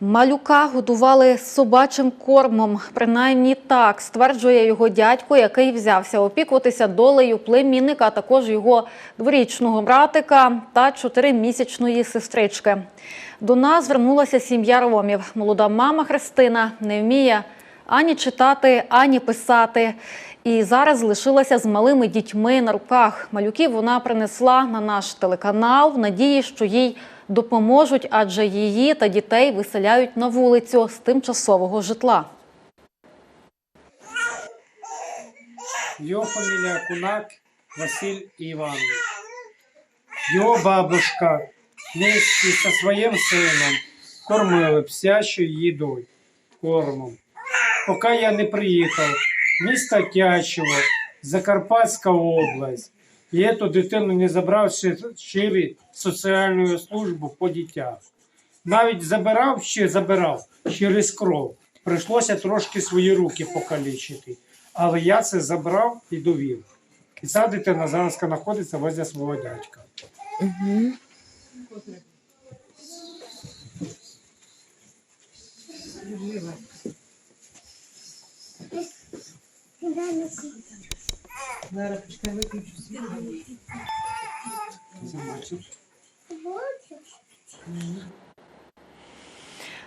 Малюка годували собачим кормом. Принаймні так стверджує його дядько, який взявся опікуватися долею племінника, а також його дворічного братика та чотиримісячної сестрички. До нас звернулася сім'я ромів. Молода мама Христина не вміє ані читати, ані писати. І зараз залишилася з малими дітьми на руках. Малюків вона принесла на наш телеканал в надії, що їй допоможуть, адже її та дітей виселяють на вулицю з тимчасового житла. Його фамілія Кунак Василь Іванович. Його бабушка вместе со своїм сином кормили псячою їдою, кормом. Поки я не приїхав, місто Тячево, Закарпатська область, і эту дитину не забрав ще соціальну службу по дітях. Навіть забирав ще забирав через кров. Прийшлося трошки свої руки покалічити. Але я це забрав і довів. І ця дитина зараз знаходиться возле свого дядька. Зараз почекай, виключу.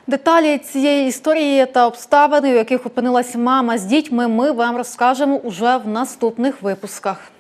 Деталі цієї історії та обставини, у яких опинилась мама з дітьми, ми вам розкажемо уже в наступних випусках.